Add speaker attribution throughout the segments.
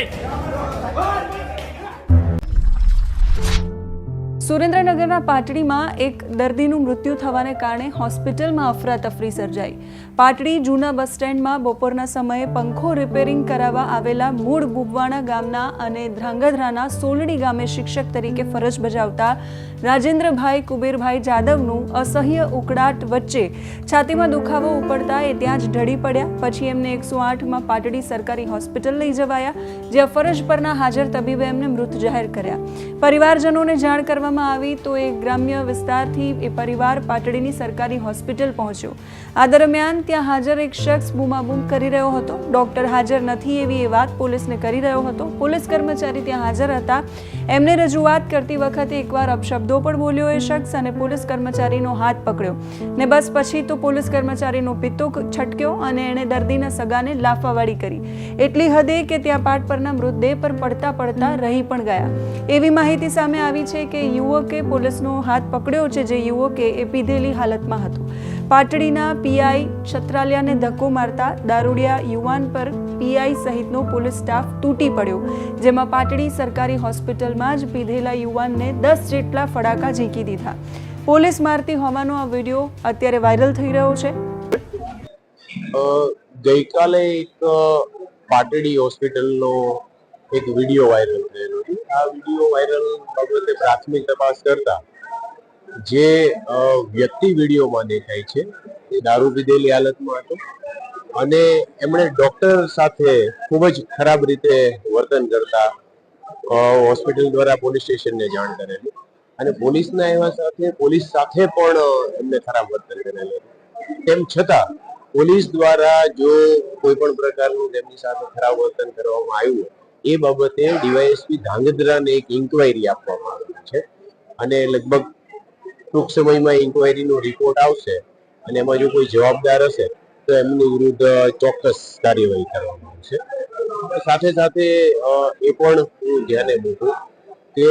Speaker 1: Hey! સુરેન્દ્રનગરના પાટડીમાં એક દર્દીનું મૃત્યુ થવાને કારણે હોસ્પિટલમાં અફરાતફરી સર્જાઈ. પાટડી જૂના બસ સ્ટેન્ડમાં બપોરના સમયે પંખો રિપેરિંગ કરાવવા આવેલા મૂળ બુબવાણા ગામના અને ધ્રાંગધ્રાના સોલડી ગામે શિક્ષક તરીકે ફરજ બજાવતા રાજેન્દ્રભાઈ કુબેરભાઈ જાદવનું અસહ્ય ઉકળાટ વચ્ચે છાતીમાં દુખાવો ઉપડતા એ ત્યાં જ ઢળી પડ્યા. પછી એમને એકસો આઠમાં પાટડી સરકારી હોસ્પિટલ લઈ જવાયા, જ્યાં ફરજ પરના હાજર તબીબે એમને મૃત જાહેર કર્યા. પરિવારજનોને જાણ કરવામાં આવી તો એ ગ્રામ્ય વિસ્તારથી એ પરિવાર પાટડીની સરકારી હોસ્પિટલ પહોંચ્યો. આ દરમિયાન ત્યાં હાજર એક શખ્સ બૂમાબૂમ કરી રહ્યો હતો. ડોક્ટર હાજર નથી એવી એ વાત પોલીસને કરી રહ્યો હતો. પોલીસ કર્મચારી ત્યાં હાજર હતા. એમને રજૂઆત કરતી વખતે એકવાર અપશબ્દો પણ બોલ્યો એ શખ્સ અને પોલીસ કર્મચારીનો હાથ પકડ્યો. ને બસ પછી તો પોલીસ કર્મચારીનો પિત્તો છટક્યો અને એણે દર્દીના સગાને લાફાવાળી કરી. એટલી હદે કે ત્યાં પાટ પરના મૃતદેહ પર પડતા પડતા રહી પણ ગયા. એવી માહિતી સામે આવી છે કે યુવકે પોલીસનો હાથ પકડ્યો છે જે યુવકે એ પીધેલી હાલતમાં હતો. પાટડીના પીઆઈ છત્રાલિયાને ધક્કો મારતા દારૂડિયા યુવાન પર પીઆઈ સહિતનો પોલીસ સ્ટાફ તૂટી પડ્યો, જેમાં પાટડી સરકારી હોસ્પિટલમાં જ પીધેલા યુવાનને દસ જેટલા ફડાકા ઝીંકી દીધા. પોલીસ મારતી હોવાનો આ વીડિયો અત્યારે વાયરલ થઈ રહ્યો છે.
Speaker 2: ગઈકાલે એક પાટડી હોસ્પિટલનો એક વીડિયો વાયરલ થયેલો છે. આ વીડિયો વાયરલ બાબતે પ્રાથમિક તપાસ કરતા જે વ્યક્તિ વિડીયોમાં દેખાય છે, એ દારૂ પીધેલી હાલતમાં હતો અને એમણે ડોક્ટર સાથે ખૂબ જ ખરાબ રીતે વર્તન કરતા હોસ્પિટલ દ્વારા પોલીસ સ્ટેશનને જાણ કરેલી. અને પોલીસના એવા સાથે, પોલીસ સાથે પણ એમને ખરાબ વર્તન કરેલું તેમ છતાં, પોલીસ દ્વારા જો કોઈ પણ પ્રકારનું તેમની સાથે ખરાબ વર્તન કરવામાં આવ્યું એ બાબતે ડીવાયએસપી ધાંગધ્રાને એક ઇન્કવાયરી આપવામાં આવેલી છે. અને લગભગ ટૂંક સમયમાં ઇન્કવાયરીનો રિપોર્ટ આવશે અને એમાં જો કોઈ જવાબદાર હશે, તો એમની વિરુદ્ધ ચોક્કસ કાર્યવાહી કરવામાં આવશે. સાથે સાથે એ પણ હું ધ્યાને મૂકું કે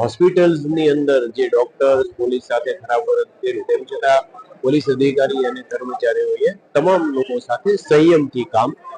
Speaker 2: હોસ્પિટલ્સની અંદર જે ડોક્ટર્સ, પોલીસ સાથે ખરાબ વર્તન કર્યું તેમ છતાં પોલીસ અધિકારી અને કર્મચારીઓએ તમામ લોકો સાથે સંયમથી કામ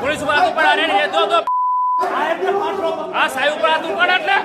Speaker 3: પોલીસ ઉપર હાથ ઉપર ને તો આ સાહેબ ઉપર હાથ ઉપર એટલે?